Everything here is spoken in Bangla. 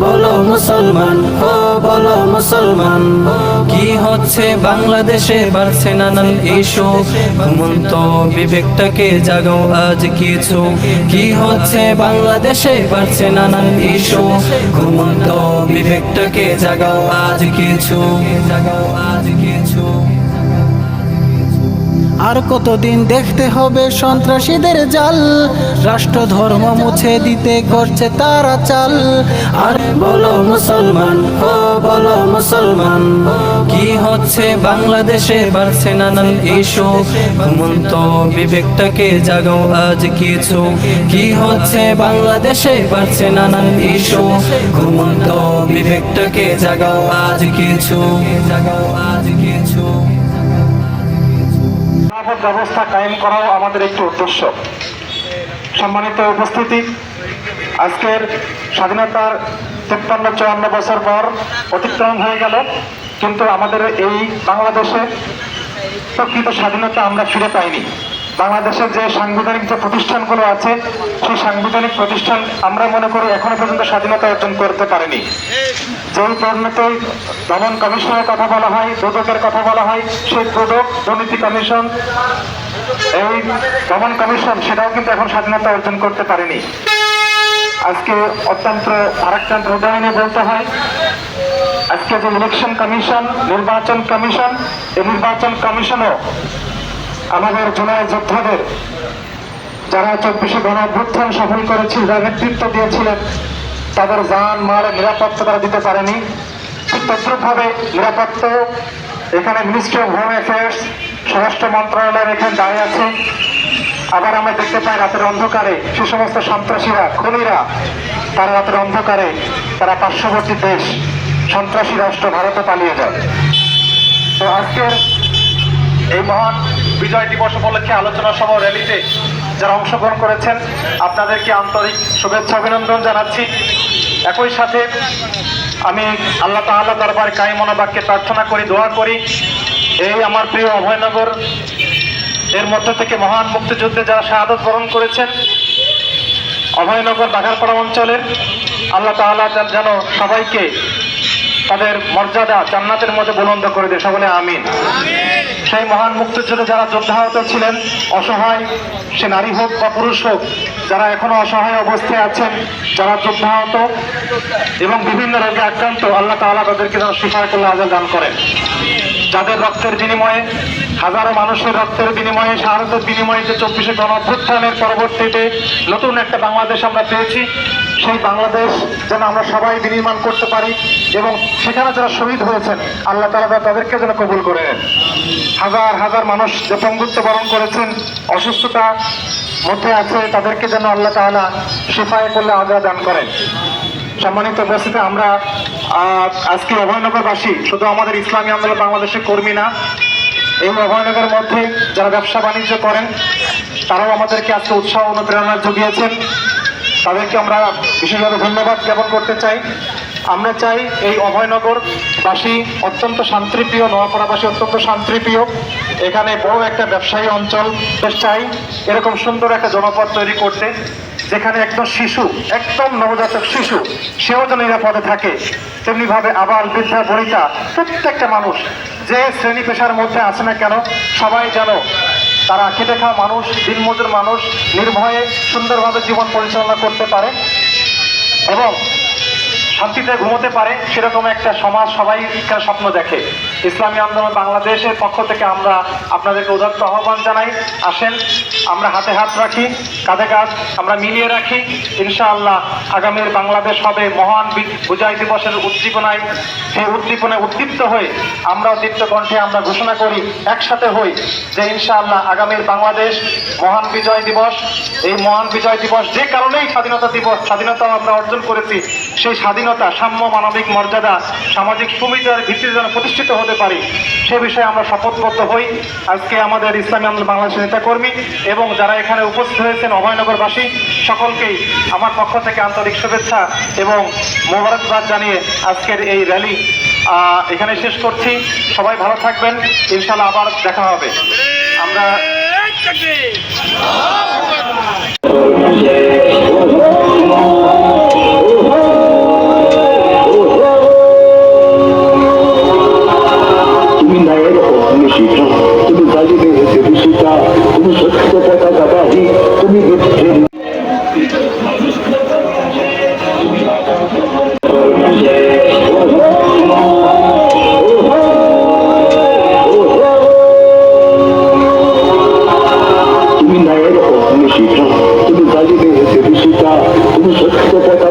বলো মুসলমান, ও বলো মুসলমান। কি হচ্ছে বাংলাদেশে? বাড়ছে নানান ইস্যু। ঘুমন্ত বিবেকটাকে জাগাও আজ কিছু। কি হচ্ছে বাংলাদেশে? বাড়ছে নানান ইস্যু। ঘুমন্ত বিবেকটাকে জাগাও আজ কিছু। জাগাও আজ কিছু। আর কতদিন দেখতে হবে সন্ত্রাসীদের জাল? রাষ্ট্র ধর্ম মুছে দিতে করছে তারা চাল। আর বলো মুসলমান, ও বলো মুসলমান, কি হচ্ছে বাংলাদেশে? বাড়ছে নানান ইস্যু। ঘুমন্ত বিবেকটাকে জাগাও আজ কিছু। কি হচ্ছে বাংলাদেশে? বাড়ছে নানান ইস্যু। ঘুমন্ত বিবেকটাকে জাগাও আজ কিছু। জাগাও আজ কিছু নিরাপদ ব্যবস্থা কায়েম করাও আমাদের একটি উদ্দেশ্য। সম্মানিত উপস্থিতি, আজকের স্বাধীনতার তেপ্পান্ন চুয়ান্ন বছর পর অতিক্রম হয়ে গেল, কিন্তু আমাদের এই বাংলাদেশে প্রকৃত স্বাধীনতা আমরা ফিরে পাইনি। বাংলাদেশের যে সাংবিধানিক যে প্রতিষ্ঠানগুলো আছে, সেই সাংবিধানিক প্রতিষ্ঠান আমরা মনে করি এখনও পর্যন্ত স্বাধীনতা অর্জন করতে পারেনি। যেই পরিণত দমন কমিশনের কথা বলা হয়, দুদকের কথা বলা হয়, সেই দুদক, দুর্নীতি কমিশন, এই দমন কমিশন, সেটাও কিন্তু এখন স্বাধীনতা অর্জন করতে পারেনি। আজকে অত্যন্ত আরেকটা উদাহরণে বলতে হয়, আজকে যে ইলেকশন কমিশন, নির্বাচন কমিশন, এই নির্বাচন কমিশনও আমাদের জুলাই যোদ্ধাদের যারা চব্বিশে গণ অভ্যুত্থান সফল করেছিল যারা নেতৃত্ব দিয়েছিলেন, তাদের যান, মাল নিরাপত্তা তারা দিতে পারেনি। ঠিক তদ্রুপভাবে নিরাপত্তা এখানে মিনিস্ট্রি অফ হোম অ্যাফেয়ার্স স্বরাষ্ট্র মন্ত্রণালয়ের এখানে দাঁড়িয়ে আছে। আবার আমরা দেখতে পাই রাতের অন্ধকারে সে সমস্ত সন্ত্রাসীরা, খুনিরা, তারা রাতের অন্ধকারে তারা পার্শ্ববর্তী দেশ, সন্ত্রাসী রাষ্ট্র ভারতে পালিয়ে যায়। তো আজকের এই মহান বিজয় দিবস উপলক্ষে আলোচনা সভা র্যালিতে যারা অংশগ্রহণ করেছেন, আপনাদেরকে আন্তরিক শুভেচ্ছা অভিনন্দন জানাচ্ছি। একই সাথে আমি আল্লাহ তাআলা দরবার কাই মনোবাক্যে প্রার্থনা করি, দোয়া করি। এই আমার প্রিয় অভয়নগর, এর মধ্য থেকে মহান মুক্তিযুদ্ধে যারা শাহাদত বরণ করেছেন, অভয়নগর বাঘারপাড়া অঞ্চলের আল্লাহ তাআলা যেন সবাইকে তাদের মর্যাদা জান্নাতের মধ্যে বুলন্দ করে দেয়। সকলে আমিন। সেই মহান মুক্তিযুদ্ধে যারা যোদ্ধাহত ছিলেন, অসহায় সে নারী হোক বা পুরুষ হোক, যারা এখনও অসহায় অবস্থায় আছেন, যারা যোদ্ধাহত এবং বিভিন্ন রোগে আক্রান্ত, আল্লাহ তাআলা তাদেরকে যেন সুফার করলে আজাদ দান করেন। যাদের রক্তের বিনিময়ে, হাজারো মানুষের রক্তের বিনিময়ে, শাহাদতের বিনিময়ে যে চব্বিশে গণ অভ্যুত্থানের পরবর্তীতে নতুন একটা বাংলাদেশ আমরা পেয়েছি, সেই বাংলাদেশ যেন আমরা সবাই বিনির্মাণ করতে পারি এবং সেখানে যারা শহীদ হয়েছেন, আল্লাহ তালা তাদেরকে যেন কবুল করে হাজার হাজার মানুষ যে পঙ্গুত্ব বরণ করেছেন, অসুস্থতা মধ্যে আছে, তাদেরকে যেন আল্লাহ তাআলা শিফায় করলে আজা দান করেন। সম্মানিত উপস্থিতি, আমরা আজকে অভয়নগরবাসী, শুধু আমাদের ইসলামী আন্দোলন বাংলাদেশের কর্মী না, এই অভয়নগরের মধ্যে যারা ব্যবসা বাণিজ্য করেন, তারাও আমাদেরকে আজকে উৎসাহ অনুপ্রেরণা জুগিয়েছেন। তাদেরকে আমরা বিশেষভাবে ধন্যবাদ জ্ঞাপন করতে চাই। আমরা চাই এই অভয়নগরবাসী অত্যন্ত শান্তিপ্রিয়, নোয়াপাড়াবাসী অত্যন্ত শান্তিপ্রিয়। এখানে বড় একটা ব্যবসায়ী অঞ্চল চাই। এরকম সুন্দর একটা জনপদ তৈরি করতে। যেখানে একদম শিশু একদম নবজাতক শিশু, সেও যেন নিরাপদে থাকে। তেমনিভাবে আবার বৃদ্ধা বনিতা, প্রত্যেকটা মানুষ, যে শ্রেণি পেশার মধ্যে আছে না কেন, সবাই যেন তারা খেটে খাওয়া মানুষ, দিনমজুর মানুষ, নির্ভয়ে সুন্দরভাবে জীবন পরিচালনা করতে পারে এবং শান্তিতে ঘুমোতে পারে, সেরকম একটা সমাজ সবাই এখানে স্বপ্ন দেখে। ইসলামী আন্দোলন বাংলাদেশের পক্ষ থেকে আমরা আপনাদেরকে উদাত্ত আহ্বান জানাই। আসেন, আমরা হাতে হাত রাখি, কাঁধে কাঁধ আমরা মিলিয়ে রাখি। ইনশাআল্লাহ আগামীর বাংলাদেশ হবে মহান বিজয় দিবসের উদ্দীপনায়। সেই উদ্দীপনায় উদ্দীপ্ত হয়ে আমরাও দীপ্ত কণ্ঠে আমরা ঘোষণা করি, একসাথে হই যে ইনশাআল্লাহ আগামীর বাংলাদেশ মহান বিজয় দিবস। এই মহান বিজয় দিবস যে কারণেই স্বাধীনতা দিবস স্বাধীনতা আমরা অর্জন করেছি। সেই স্বাধীনতা, সাম্য, মানবিক মর্যাদা, সামাজিক সুবিধার ভিত্তিতে যেন প্রতিষ্ঠিত হতে পারি, সে বিষয়ে আমরা শপথবদ্ধ হই। আজকে আমাদের ইসলামী আন্দোলন বাংলাদেশের নেতাকর্মী এবং যারা এখানে উপস্থিত হয়েছেন অভয়নগরবাসী, সকলকেই আমার পক্ষ থেকে আন্তরিক শুভেচ্ছা এবং মোবারকবাদ জানিয়ে আজকের এই র্যালি এখানে শেষ করছি। সবাই ভালো থাকবেন। ইনশাল্লাহ আবার দেখা হবে। আমরা কথা